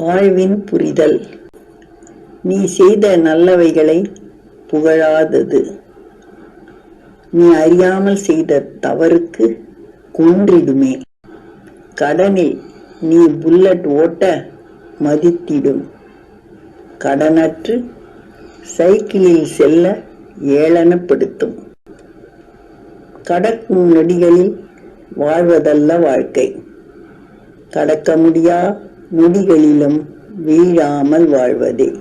வாழ்வின் புரிதல். நீ செய்த நல்லவைகளை புகழாதது. நீ அறியாமல் செய்த தவறுக்கு கொன்றிடுமே. கடனில் நீ புல்லட் ஓட்ட மதித்திடும். கடனற்று சைக்கிளில் செல்ல ஏளனப்படுத்தும். கடக்கும் நொடிகளில் வாழ்வதல்ல வாழ்க்கை. கடக்க முடியா நொடிகளிலும் வீழாமல் வாழ்வதே.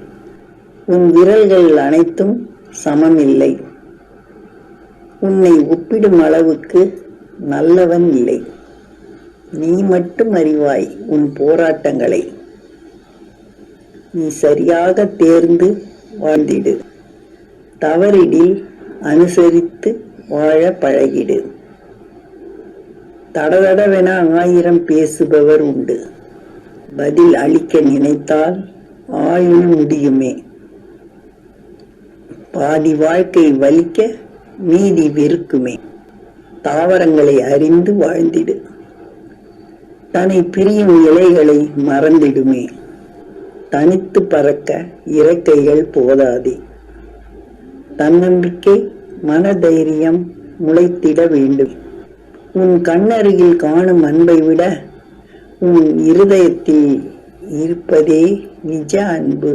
உன் விரல்கள் அனைத்தும் சமமில்லை. உன்னை ஒப்பிடும் அளவுக்கு நல்லவன் இல்லை. நீ மட்டும் அறிவாய் உன் போராட்டங்களை. நீ சரியாக தேர்ந்து வாழ்ந்திடு. தவறிடில் அனுசரித்து வாழ பழகிடு. தடதடவென ஆயிரம் பேசுபவர் உண்டு. பதில் அளிக்க நினைத்தால் ஆயுள் முடியுமே. பாதி வாழ்க்கை வலிக்க மீதி வெறுக்குமே. தாவரங்களை அறிந்து வாழ்ந்திடு. தன்னை பிரியும் இலைகளை மறந்திடுமே. தனித்து பறக்க இறக்கைகள் போதாதே. தன்னம்பிக்கை மனதைரியம் முளைத்திட வேண்டும். உன் கண்ணருகில் காணும் அன்பை விட உன் இருதயத்தில் இருப்பதே நிஜ அன்பு.